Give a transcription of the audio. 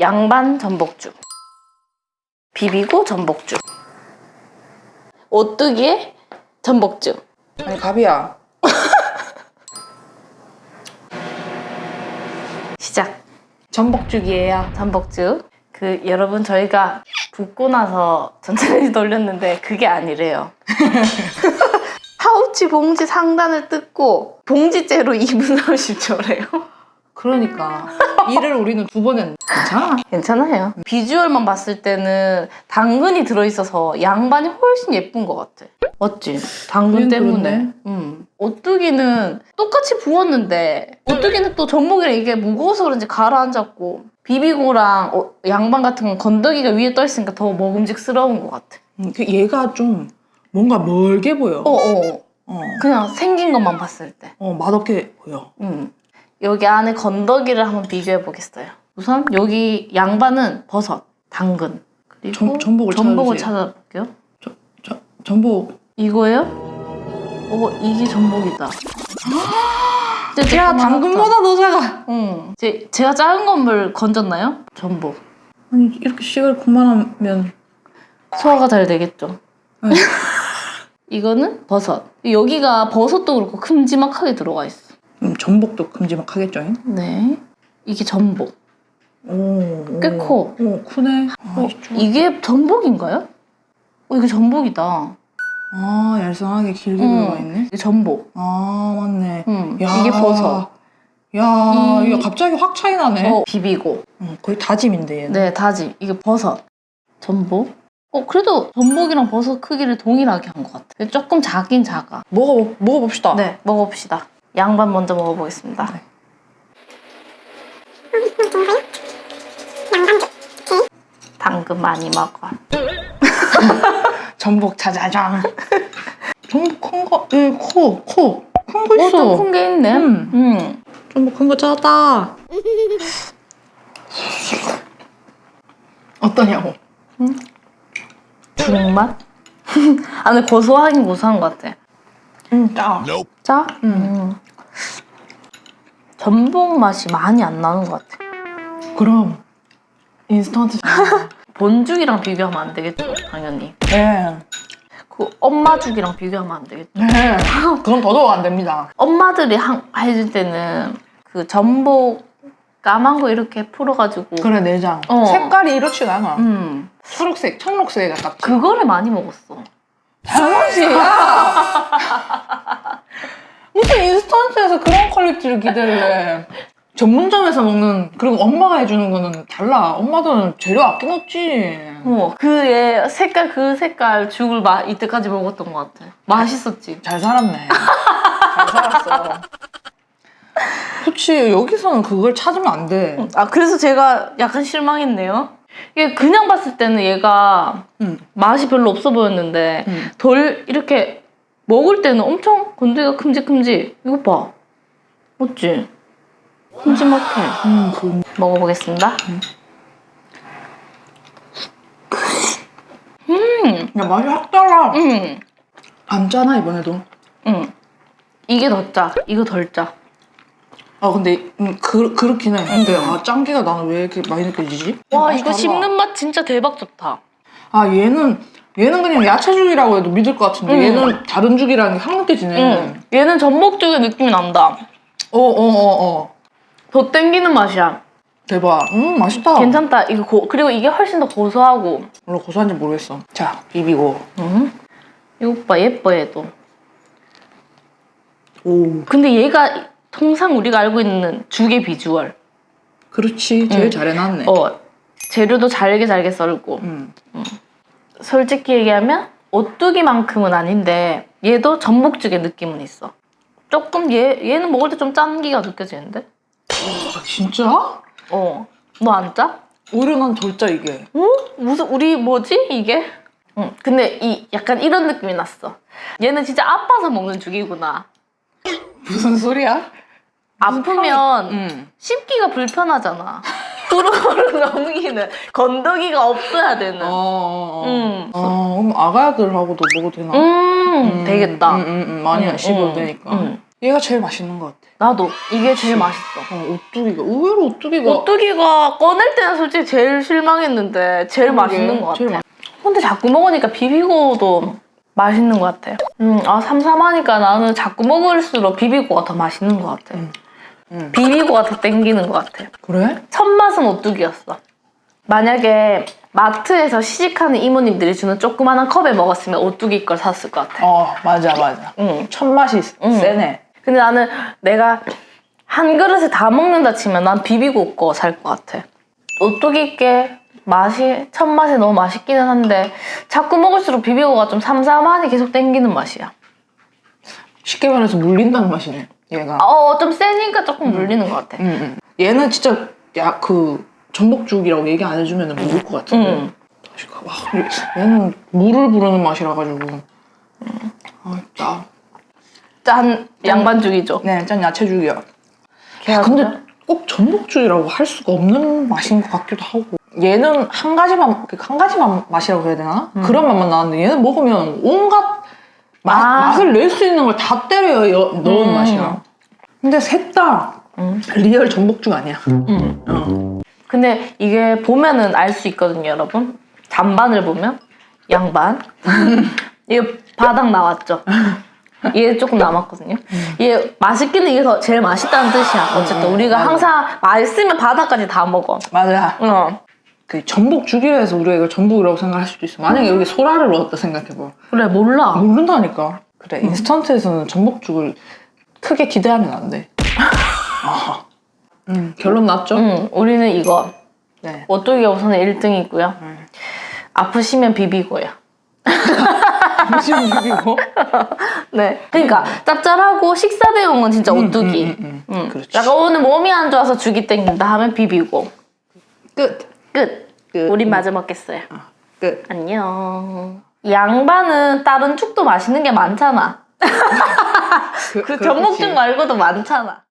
양반 전복죽. 비비고 전복죽. 오뚜기에 전복죽. 아니 가비야 시작. 전복죽이에요 전복죽. 그 여러분 저희가 붓고 나서 전자레인지 돌렸는데 그게 아니래요. 파우치 봉지 상단을 뜯고 봉지째로 2분 30초래요. 그러니까 일을 우리는 두 번 했는데 괜찮아 괜찮아요. 비주얼만 봤을 때는 당근이 들어있어서 양반이 훨씬 예쁜 것 같아. 맞지? 당근 그건 때문에. 그렇네. 음. 오뚜기는 똑같이 부었는데 오뚜기는 또 전복이랑 이게 무거워서 그런지 가라앉았고 비비고랑 어, 양반 같은 건 건더기가 위에 떠있으니까 더 먹음직스러운 것 같아. 음, 그 얘가 좀 뭔가 멀게 보여 어, 어. 어, 그냥 생긴 것만 봤을 때. 어, 맛없게 보여 음. 여기 안에 건더기를 한번 비교해 보겠어요. 우선 여기 양반은 버섯, 당근, 그리고 전- 전복을 전복을. 찾아볼게요. 저, 전복 이거예요? 어, 이게 전복이다. 야 조그맣다. 당근보다 더 작아 응. 제, 제가 작은 건물 건졌나요? 전복. 아니 이렇게 씨가 그만하면 소화가 잘 되겠죠. 네. 이거는 버섯. 여기가 버섯도 그렇고 큼지막하게 들어가 있어. 음, 전복도 큼지막 하겠죠 잉? 네. 이게 전복. 오, 꽤 오. 커. 오 크네 아, 어, 이쪽. 이게 전복인가요? 어, 이거 전복이다. 아 얄쌍하게 길게 응. 들어가 있네 이게 전복. 아 맞네 응. 야, 이게 버섯. 야 이- 이거 갑자기 확 차이 나네 어, 비비고. 응, 거의 다짐인데 얘는 네, 다지. 이게 버섯. 전복. 어, 그래도 전복이랑 버섯 크기를 동일하게 한 것 같아. 조금 작긴 작아. 먹어 먹어봅시다 네, 먹어봅시다. 양반 먼저 먹어보겠습니다. 네. 당근 많이 먹어. 전복 짜자잔 전복 큰 거 예, 커커큰 거 있어 어, 좀큰게 있네. 음. 음. 전복 큰 거 찾았다 어떠냐고 중맛? 아, 근데 고소하긴 고소한 것 같아. 응짜 짜? 음. 음. 전복 맛이 많이 안 나는 것 같아. 그럼 인스턴트 본죽이랑 비교하면 안 되겠죠, 당연히. 네. 그 엄마 죽이랑 비교하면 안 되겠죠. 네. 그건 더더욱 안 됩니다 엄마들이 한- 해줄 때는 그 전복 까만 거 이렇게 풀어가지고 그래 내장 어. 색깔이 이렇지가 않아 음 초록색 청록색 같다 그거를 많이 먹었어. 당연하지 무슨 인스턴트에서 그런 퀄리티를 기대를 해 전문점에서 먹는 그리고 엄마가 해주는 거는 달라 엄마들은 재료 아껴 넣지 어 그의 색깔 그 색깔 죽을 마, 이때까지 먹었던 것 같아. 맛있었지. 잘 살았네 잘 살았어 그치 여기서는 그걸 찾으면 안 돼 아 그래서 제가 약간 실망했네요. 이게 그냥 봤을 때는 얘가 응. 맛이 별로 없어 보였는데 응. 덜 이렇게 먹을 때는 엄청 건더기가 큼직큼직. 이거 봐. 맞지? 큼지막해. 음, 그 먹어보겠습니다. 야, 맛이 확 달라 음, 안 짜나 이번에도 음. 이게 더 짜. 이거 덜 짜. 아 근데 음, 그, 그렇긴 해 근데 아 짱기가 나는 왜 이렇게 많이 느껴지지? 와 이거 달라. 씹는 맛 진짜 대박 좋다. 아 얘는 얘는 그냥 야채죽이라고 해도 믿을 것 같은데 음. 얘는 다른 죽이라는 게 확 느껴지네 응. 얘는 전복죽의 느낌이 난다. 어어어어 더 땡기는 맛이야. 대박 음 맛있다 괜찮다. 이거 고, 그리고 이게 훨씬 더 고소하고. 물론 고소한지 모르겠어 자 비비고 음. 이거 봐 예뻐 얘도. 오 근데 얘가 통상 우리가 알고 있는 죽의 비주얼. 그렇지 제일 음. 잘 해놨네 어 재료도 잘게 잘게 썰고. 음. 솔직히 얘기하면 오뚜기만큼은 아닌데 얘도 전복죽의 느낌은 있어. 조금 얘 얘는 먹을 때 좀 짠기가 느껴지는데? 아, 진짜? 어. 너 안 짜? 오히려 난 덜 짜 이게 어? 무슨 우리 뭐지 이게? 응. 근데 이 약간 이런 느낌이 났어. 얘는 진짜 아파서 먹는 죽이구나. 무슨 소리야? 아프면 음. 씹기가 불편하잖아. 후루후루 넘기는 건더기가 없어야 되는. 어어어 음. 어, 그럼 아가들하고도 먹어도 되나? 음, 되겠다. 음, 음, 음, 많이 안 씹어도 음, 되니까 음. 얘가 제일 맛있는 것 같아. 나도 이게 제일 맛있어. 어, 오뚜기가 의외로 오뚜기가 오뚜기가 꺼낼 때는 솔직히 제일 실망했는데 제일 그러게, 맛있는 것 같아. 제일 맛- 근데 자꾸 먹으니까 비비고도 맛있는 것 같아. 음, 아 삼삼하니까 나는 자꾸 먹을수록 비비고가 더 맛있는 것 같아. 음. 음. 비비고가 더 땡기는 것 같아. 그래? 첫 맛은 오뚜기였어. 만약에 마트에서 시식하는 이모님들이 주는 조그마한 컵에 먹었으면 오뚜기 걸 샀을 것 같아. 어 맞아 맞아. 응. 첫 맛이 응. 세네. 근데 나는 내가 한 그릇에 다 먹는다 치면 난 비비고 거 살 것 같아. 오뚜기 게 맛이 첫 맛에 너무 맛있기는 한데 자꾸 먹을수록 비비고가 좀 삼삼하니 계속 땡기는 맛이야. 쉽게 말해서 물린다는 맛이네. 얘가. 어, 좀 세니까 조금 물리는 것 같아. 응, 응. 얘는 진짜 야 그 전복죽이라고 얘기 안 해주면 모를 것 같은데. 응. 와, 얘는 물을 부르는 맛이라 가지고. 아, 짜. 짠 양반죽이죠. 네, 짠 야채죽이야. 걔가 근데 진짜? 꼭 전복죽이라고 할 수가 없는 맛인 것 같기도 하고. 얘는 한 가지만 한 가지만 맛이라고 해야 되나? 그런 맛만 나는데 얘는 먹으면 온갖 맛, 아. 맛을 낼 수 있는 걸 다 때려 여- 넣은 음. 맛이야. 근데 셋다 음. 리얼 전복죽 아니야. 음. 어. 근데 이게 보면은 알 수 있거든요, 여러분. 잔반을 보면 양반. 이게 바닥 나왔죠. 얘 조금 남았거든요. 얘 맛있기는 이게 더 제일 맛있다는 뜻이야. 어쨌든 음, 우리가. 항상 맛있으면 바닥까지 다 먹어. 맞아. 어. 그 전복 죽이라 해서 우리가 이걸 전복이라고 생각할 수도 있어. 만약에 여기 소라를 넣었다 생각해봐. 그래 몰라. 모른다니까. 그래, 인스턴트에서는 전복죽을 크게 기대하면 안 돼. 아. 음, 결론 났죠? 응, 우리는 이거 네. 오뚜기가 우선 1등이고요. 음. 아프시면 비비고요. 지금 비비고. 네. 그러니까 짭짤하고 식사 대용은 진짜 음, 오뚜기. 음, 음, 음. 응. 그렇지. 약간 오늘 몸이 안 좋아서 죽이 땡긴다 하면 비비고. 끝. 끝. 끝. 우린 마저 먹겠어요. 끝. 안녕. 양반은 다른 죽도 맛있는 게 많잖아. 그, 그 전복죽 말고도 많잖아.